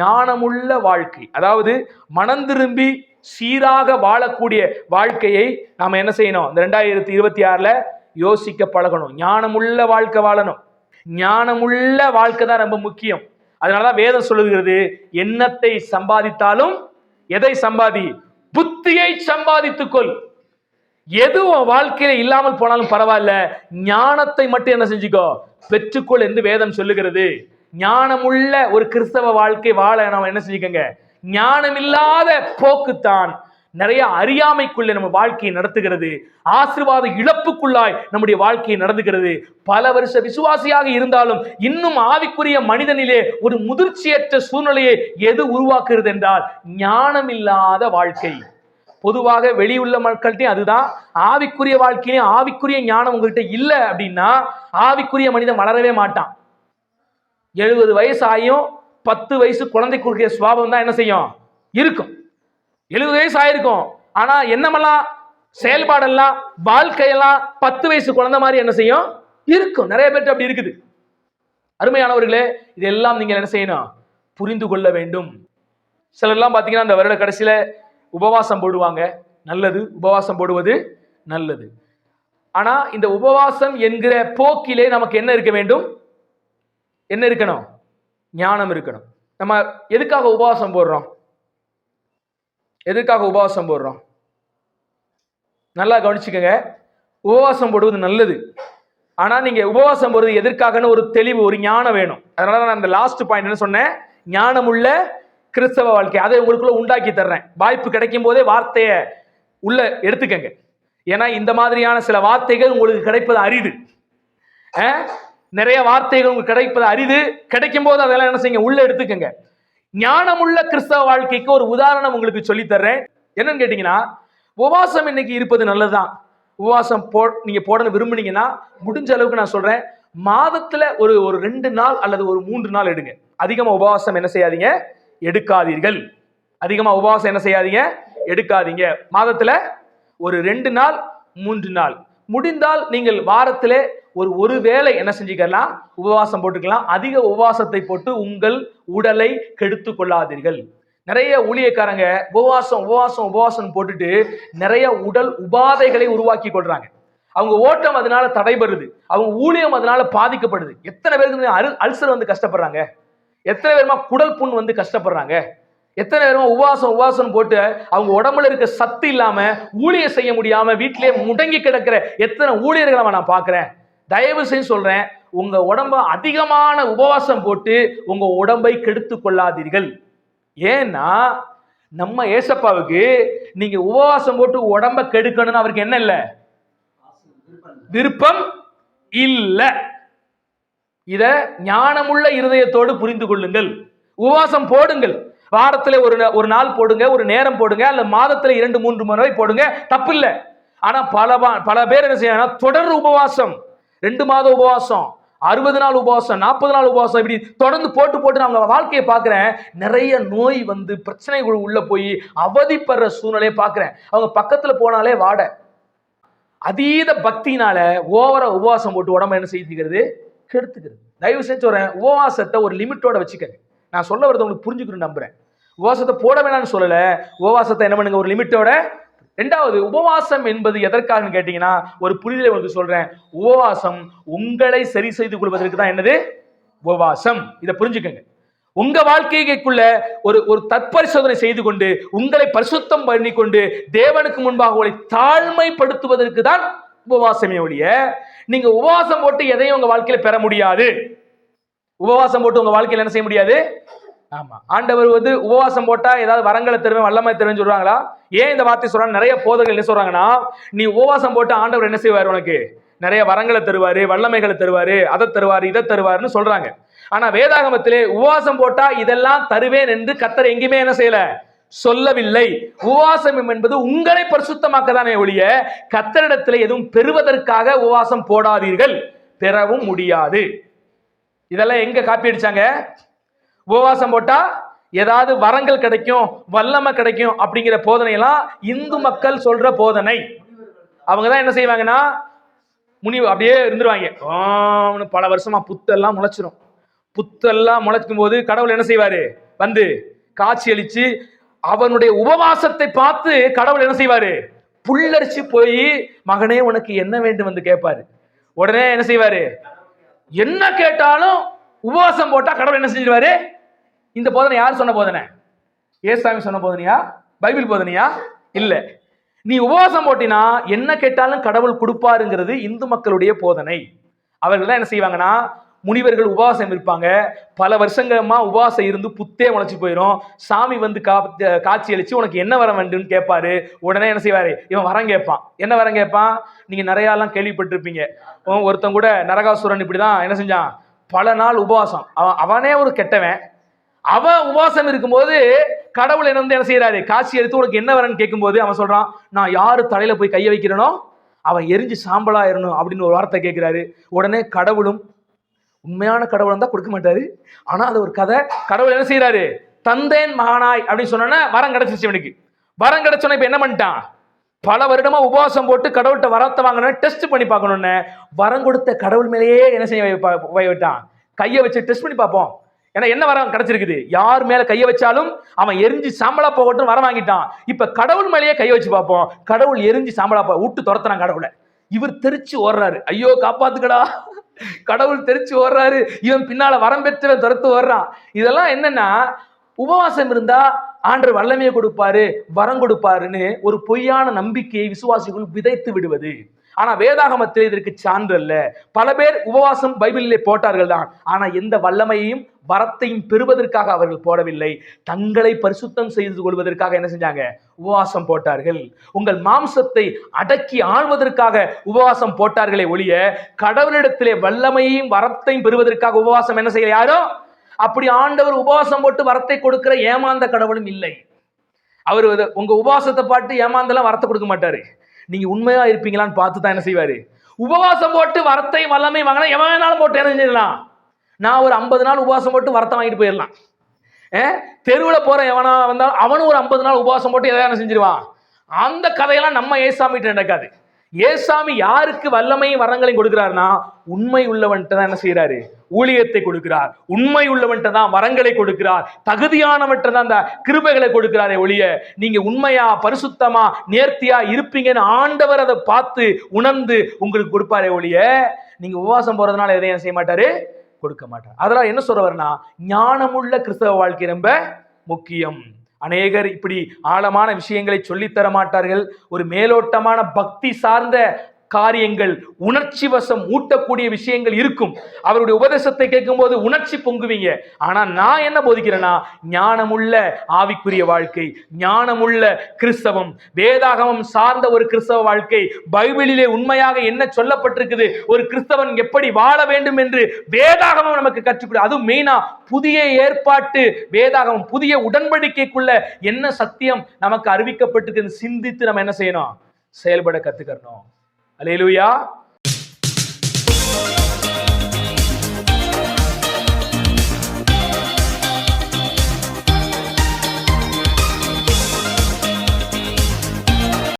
ஞானமுள்ள வாழ்க்கை. அதாவது மனம் திரும்பி சீராக வாழக்கூடிய வாழ்க்கையை நாம் என்ன செய்யணும்? இந்த ரெண்டாயிரத்தி இருபத்தி ஆறில் யோசிக்க பழகணும். ஞானமுள்ள வாழ்க்கை வாழணும். ஞானமுள்ள வாழ்க்கை தான் ரொம்ப முக்கியம். அதனாலதான் வேதம் சொல்லுகிறது எண்ணத்தை சம்பாதித்தாலும் எதை சம்பாதி? புத்தியை சம்பாதித்துக்கொள் எது வாழ்க்கையில இல்லாமல் போனாலும் பரவாயில்ல ஞானத்தை மட்டும் என்ன செஞ்சுக்கோ. பெற்றுக்கொள் என்று வேதம் சொல்லுகிறது. ஞானமுள்ள ஒரு கிறிஸ்தவ வாழ்க்கை வாழ நம்ம என்ன செஞ்சுக்கோங்க ஞானம் இல்லாத போக்குத்தான் நிறைய அறியாமைக்குள்ளே நம்ம வாழ்க்கையை நடத்துகிறது. ஆசிர்வாத இழப்புக்குள்ளாய் நம்முடைய வாழ்க்கையை நடந்துகிறது. பல வருஷ விசுவாசியாக இருந்தாலும் இன்னும் ஆவிக்குரிய மனிதனிலே ஒரு முதிர்ச்சியற்ற சூழ்நிலையை எது உருவாக்குகிறது என்றால் ஞானம் இல்லாத வாழ்க்கை. பொதுவாக வெளியுள்ள மக்கள்கிட்டையும் அதுதான். ஆவிக்குரிய வாழ்க்கையிலையும் ஆவிக்குரிய ஞானம் உங்கள்கிட்ட இல்லை அப்படின்னா ஆவிக்குரிய மனிதன் வளரவே மாட்டான். எழுபது வயசு ஆகியும் பத்து வயசு குழந்தை கொடுக்கிற சுவாபம் தான் என்ன செய்யும்? இருக்கும். எழுபது வயசு ஆயிருக்கும் ஆனா என்னமெல்லாம்? செயல்பாடெல்லாம் வாழ்க்கையெல்லாம் பத்து வயசு குழந்தை மாதிரி என்ன செய்யும்? இருக்கும். நிறைய பேர் அப்படி இருக்குது. அருமையானவர்களே இதெல்லாம் நீங்கள் என்ன செய்யணும்? புரிந்து கொள்ள வேண்டும். சிலர்லாம் பார்த்தீங்கன்னா அந்த வருட கடைசியில் உபவாசம் போடுவாங்க. நல்லது. உபவாசம் போடுவது நல்லது. ஆனால் இந்த உபவாசம் என்கிற போக்கிலே நமக்கு என்ன இருக்க வேண்டும்? என்ன இருக்கணும்? ஞானம் இருக்கணும். நம்ம எதுக்காக உபவாசம் போடுறோம்? எதுக்காக உபவாசம் போடுறோம்? நல்லா கவனிச்சுக்கோங்க. உபவாசம் போடுவது நல்லது. ஆனால் நீங்கள் உபவாசம் போடுறது எதற்காகன்னு ஒரு தெளிவு ஒரு ஞானம் வேணும். அதனால நான் அந்த லாஸ்ட் பாயிண்ட் என்ன சொன்னேன்? ஞானமுள்ள கிறிஸ்தவ வாழ்க்கை. அதை உங்களுக்குள்ள உண்டாக்கி தர்றேன். வாய்ப்பு கிடைக்கும் போதே வார்த்தையை உள்ள எடுத்துக்கங்க. ஏன்னா இந்த மாதிரியான சில வார்த்தைகள் உங்களுக்கு கிடைப்பது அரிது. நிறைய வார்த்தைகள் உங்களுக்கு கிடைப்பது அரிது. கிடைக்கும் போது அதெல்லாம் என்ன செய்யுங்க? உள்ள எடுத்துக்கங்க. ஞானமுள்ள கிறிஸ்தவ வாழ்க்கைக்கு ஒரு உதாரணம் உங்களுக்கு சொல்லித் தர்றேன் என்னன்னு கேட்டீங்கன்னா உபவாசம் இன்னைக்கு இருப்பது நல்லதுதான். உபவாசம் போ நீங்க போடணும் விரும்புனீங்கன்னா முடிஞ்ச அளவுக்கு நான் சொல்றேன். மாதத்துல ஒரு ஒரு ரெண்டு நாள் அல்லது ஒரு மூன்று நாள் எடுங்க. அதிகமா உபவாசம் என்ன செய்யாதீங்க? எடுக்காதீர்கள். அதிகமா உபவாசம் என்ன செய்யாதீங்க? எடுக்காதீங்க. மாதத்துல ஒரு ரெண்டு நாள் மூன்று நாள். முடிந்தால் நீங்கள் வாரத்திலே ஒரு ஒரு வேளை என்ன செஞ்சுக்கலாம்? உபவாசம் போட்டுக்கலாம். அதிக உபவாசத்தை போட்டு உங்கள் உடலை கெடுத்து கொள்ளாதீர்கள். நிறைய ஊழியக்காரங்க உபவாசம் உபவாசம் உபவாசம் போட்டுட்டு நிறைய உடல் உபாதைகளை உருவாக்கி கொள்றாங்க. அவங்க ஓட்டம் அதனால தடைபடுது. அவங்க ஊழியம் அதனால பாதிக்கப்படுது. எத்தனை பேருக்கு அல் அல்சர் வந்து கஷ்டப்படுறாங்க? எத்தனை பேருமா குடல் புண் வந்து கஷ்டப்படுறாங்க? எத்தனை பேருமா உபவாசம் உபவாசம் போட்டு அவங்க உடம்புல இருக்க சத்து இல்லாம ஊழியம் செய்ய முடியாம வீட்டிலேயே முடங்கி கிடக்கிற எத்தனை ஊழியர்களை நான் பாக்குறேன் தயவு செஞ்சு சொல்றேன் உங்க உடம்ப அதிகமான உபவாசம் போட்டு உங்க உடம்பை கெடுத்து கொள்ளாதீர்கள். ஏன்னா நம்ம ஏசப்பாவுக்கு நீங்க உபவாசம் போட்டு உடம்ப கெடுக்கணும்னு அவருக்கு என்ன இல்லை? விருப்பம் இல்ல. இத ஞானமுள்ள இருதயத்தோடு புரிந்து கொள்ளுங்கள். உபவாசம் போடுங்கள். வாரத்துல ஒரு ஒரு நாள் போடுங்க ஒரு நேரம் போடுங்க அல்ல மாதத்துல இரண்டு மூன்று முறை போடுங்க தப்பு இல்ல ஆனா பல வா- பல பேர் என்ன செய்யணும் தொடர் உபவாசம். ரெண்டு மாத உபவாசம் அறுபது நாள் உபவாசம் நாற்பது நாள் உபவாசம் இப்படி தொடர்ந்து போட்டு போட்டு நான் அவங்க வாழ்க்கையை பார்க்குறேன். நிறைய நோய் வந்து பிரச்சனைகள் உள்ளே போய் அவதிப்படுற சூழ்நிலையை பார்க்குறேன். அவங்க பக்கத்தில் போனாலே வாட. அதீத பக்தினால ஓவரா உபவாசம் போட்டு உடம்பு என்ன செய்துக்கிறது? கெடுத்துக்கிறது. தயவு செஞ்சு வரேன் உபவாசத்தை ஒரு லிமிட்டோட வச்சுக்கங்க. நான் சொல்ல வரது உங்களுக்கு புரிஞ்சுக்கணும்னு நம்புறேன். உபவாசத்தை போட வேணாம்னு சொல்லலை. உபவாசத்தை என்ன பண்ணுங்க? ஒரு லிமிட்டோட ரெண்டாவது உபவாசம் என்பது எதற்காகன்னு கேட்டீங்கன்னா ஒரு புரிதலை உங்களுக்கு சொல்றேன். உபவாசம் உங்களை சரி செய்து கொள்வதற்கு தான் என்னது? உபவாசம். இதை புரிஞ்சுக்கங்க. உங்க வாழ்க்கைக்குள்ள ஒரு ஒரு தற்பரிசோதனை செய்து கொண்டு உங்களை பரிசுத்தம் பண்ணி கொண்டு தேவனுக்கு முன்பாக உங்களை தாழ்மைப்படுத்துவதற்கு தான் உபவாசமே ஒழிய நீங்க உபவாசம் போட்டு எதையும் உங்க வாழ்க்கையில பெற முடியாது. உபவாசம் போட்டு உங்க வாழ்க்கையில என்ன செய்ய முடியாது? ஆமா. ஆண்டவர் வந்து உபவாசம் போட்டா ஏதாவது வரங்களை தருவேன் வல்லமை தருவேன் சொல்றாங்களா? ஏன் இந்த வார்த்தை சொல்றாங்க? நிறைய போதர்கள் என்ன சொல்றாங்கன்னா நீ உபவாசம் போட்டு ஆண்டவர் என்ன செய்வார் உனக்கு? நிறைய வரங்களை தருவாரு வல்லமைகளை தருவாரு அதை தருவாரு இதை தருவாருன்னு சொல்றாங்க. ஆனா வேதாகமத்திலே உபவாசம் போட்டா இதெல்லாம் தருவேன் என்று கத்தர் எங்கேயுமே என்ன செய்யல? சொல்லவில்லை. உபவாசம் என்பது உங்களை பரிசுத்தமாக்க தானே ஒழிய கத்தரிடத்தில் எதுவும் பெறுவதற்காக உபவாசம் போடாதீர்கள். பெறவும் முடியாது. இதெல்லாம் எங்க காப்பி அடிச்சாங்க? உபவாசம் போட்டா ஏதாவது வரங்கள் கிடைக்கும் வல்லமை கிடைக்கும் அப்படிங்கிற போதனையெல்லாம் இந்து மக்கள் சொல்ற போதனை. அவங்க தான் என்ன செய்வாங்கன்னா முனி அப்படியே இருந்துருவாங்க. பல வருஷமா புத்தெல்லாம் முளைச்சிரும். புத்தெல்லாம் முளைக்கும் போது கடவுள் என்ன செய்வாரு? வந்து காட்சி அளிச்சு அவனுடைய உபவாசத்தை பார்த்து கடவுள் என்ன செய்வாரு? புல்லரிச்சு போய் மகனே உனக்கு என்ன வேண்டும்? வந்து கேட்பாரு. உடனே என்ன செய்வாரு? என்ன கேட்டாலும் உபவாசம் போட்டா கடவுள் என்ன செஞ்சிருவாரு? இந்த போதனை யார் சொன்ன போதனை? ஏசாமி சொன்ன போதனையா? பைபிள் போதனையா? இல்லை. நீ உபவாசம் போட்டினா என்ன கேட்டாலும் கடவுள் கொடுப்பாருங்கிறது இந்து மக்களுடைய போதனை. அவர்கள் தான் என்ன செய்வாங்கன்னா முனிவர்கள் உபவாசம் இருப்பாங்க. பல வருஷங்கமா உபவாசம் இருந்து புத்தே உழைச்சி போயிடும் சாமி வந்து கா காட்சி அளிச்சு உனக்கு என்ன வர வேண்டும்னு கேட்பாரு உடனே என்ன செய்வாரு? இவன் வரம் கேட்பான். என்ன வரம் கேட்பான்? நீங்க நிறையாலாம் கேள்விப்பட்டிருப்பீங்க. ஒருத்தன் கூட நரகாசுரன் இப்படிதான் என்ன செஞ்சான்? பல நாள் உபவாசம். அவன் அவனே ஒரு கெட்டவன். அவன் உபவாசம் இருக்கும்போது கடவுள் என்ன வந்து என்ன செய்யறாரு காசி எடுத்து உனக்கு என்ன வரன்னு கேட்கும்போது அவன் சொல்றான் நான் யாரு தலையில போய் கைய வைக்கிறனோ அவன் எரிஞ்சு சாம்பலாயிரணும் அப்படின்னு ஒரு வார்த்தை கேட்கிறாரு. உடனே கடவுளும் உண்மையான கடவுள் தான் கொடுக்க மாட்டாரு. ஆனா அது ஒரு கதை. கடவுள் என்ன செய்யறாரு தந்தேன் மகானாய் அப்படின்னு சொன்னோன்னா வரம் கிடைச்சிச்சு அவனுக்கு வரம் கிடைச்சோன்னே இப்ப என்ன பண்ணிட்டான்? பல வருடமா உபவாசம் போட்டு கடவுள்கிட்ட வரத்தை வாங்கணும் டெஸ்ட் பண்ணி பார்க்கணும்னு வரம் கொடுத்த கடவுள் மேலேயே என்ன செய்ய வை விட்டான் கையை வச்சு டெஸ்ட் பண்ணி பார்ப்போம். ஏன்னா என்ன வரம் கிடைச்சிருக்குது? யார் மேல கையை வச்சாலும் அவன் எரிஞ்சு சாம்பலா போகட்டும் வர வாங்கிட்டான். இப்ப கடவுள் மேலேயே கையை வச்சு பார்ப்போம். கடவுள் எரிஞ்சு சாம்பலா போ விட்டு துரத்துறான் கடவுளை. இவர் தெரிச்சு ஓடுறாரு. ஐயோ காப்பாத்துக்கடா. கடவுள் தெரிச்சு ஓடுறாரு. இவன் பின்னால வரம் பெற்றவன் துரத்து ஓடுறான். இதெல்லாம் என்னன்னா உபவாசம் இருந்தா ஆண்டு வல்லமையை கொடுப்பாரு வரம் கொடுப்பாருன்னு ஒரு பொய்யான நம்பிக்கையை விசுவாசிகள் விதைத்து விடுவது. ஆனா வேதாகமத்தில் இதற்கு சான்று அல்ல பல பேர் உபவாசம் பைபிளிலே போட்டார்கள் தான். ஆனா எந்த வல்லமையையும் வரத்தையும் பெறுவதற்காக அவர்கள் போடவில்லை. தங்களை பரிசுத்தம் செய்து கொள்வதற்காக என்ன செஞ்சாங்க? உபவாசம் போட்டார்கள். உங்கள் மாம்சத்தை அடக்கி ஆள்வதற்காக உபவாசம் போட்டார்களே ஒழிய கடவுளிடத்திலே வல்லமையையும் வரத்தையும் பெறுவதற்காக உபவாசம் என்ன செய்யல யாரோ? அப்படி ஆண்டவர் உபவாசம் போட்டு வரத்தை கொடுக்கிற ஏமாந்த கடவுளும் இல்லை. அவர் உங்க உபவாசத்தை பார்த்து ஏமாந்தெல்லாம் வரத்தை கொடுக்க மாட்டாரு. நீங்க உண்மையா இருப்பீங்களான்னு பார்த்து தான் என்ன செய்வாரு? உபவாசம் போட்டு வரத்தை வல்லமை வாங்கினா எவன் வேணாலும் போட்டு என்ன செஞ்சிடலாம் நான் ஒரு ஐம்பது நாள் உபவாசம் போட்டு வரத்தை வாங்கிட்டு போயிடலாம். தெருவில் போற எவனா வந்தாலும் அவனும் ஒரு ஐம்பது நாள் உபவாசம் போட்டு எதாவது செஞ்சிருவான். அந்த கதையெல்லாம் நம்ம ஏசாமிட்டு நடக்காது. ஏசாமி யாருக்கு வல்லமையும் வரங்களையும் கொடுக்கிறாருன்னா உண்மை உள்ளவன்ட்டு தான் என்ன செய்யறாரு ஊழியத்தை கொடுக்கிறார். உண்மை உள்ளவன்ட்டு தான் வரங்களை கொடுக்கிறார். தகுதியானவன்ட்டு தான் அந்த கிருபைகளை கொடுக்கிறாரே ஒழிய நீங்க உண்மையா பரிசுத்தமா நேர்த்தியா இருப்பீங்கன்னு ஆண்டவர் அதை பார்த்து உணர்ந்து உங்களுக்கு கொடுப்பாரே ஒழிய நீங்க உபவாசம் போறதுனால எதையும் செய்ய மாட்டாரு? கொடுக்க மாட்டார். அதெல்லாம் என்ன சொல்றவர்னா ஞானமுள்ள கிறிஸ்தவ வாழ்க்கை ரொம்ப முக்கியம். அநேகர் இப்படி ஆழமான விஷயங்களை சொல்லித் தர மாட்டார்கள் ஒரு மேலோட்டமான பக்தி சார்ந்த காரியங்கள் உணர்ச்சி வசம் ஊட்டக்கூடிய விஷயங்கள் இருக்கும். அவருடைய உபதேசத்தை கேட்கும்போது உணர்ச்சி பொங்குவீங்க. ஆனா நான் என்ன போதிக்கிறேன்னா ஞானமுள்ள ஆவிக்குரிய வாழ்க்கை ஞானமுள்ள கிறிஸ்தவம் வேதாகமம் சார்ந்த ஒரு கிறிஸ்தவ வாழ்க்கை பைபிளிலே உண்மையாக என்ன சொல்லப்பட்டிருக்குது? ஒரு கிறிஸ்தவன் எப்படி வாழ வேண்டும் என்று வேதாகமம் நமக்கு கற்றுக்கொடு அதுவும் மெயினா புதிய ஏற்பாட்டு வேதாகமம் புதிய உடன்படிக்கைக்குள்ள என்ன சத்தியம் நமக்கு அறிவிக்கப்பட்டிருக்கு சிந்தித்து நம்ம என்ன செய்யணும்? செயல்பட கத்துக்கணும் அலையிலுயா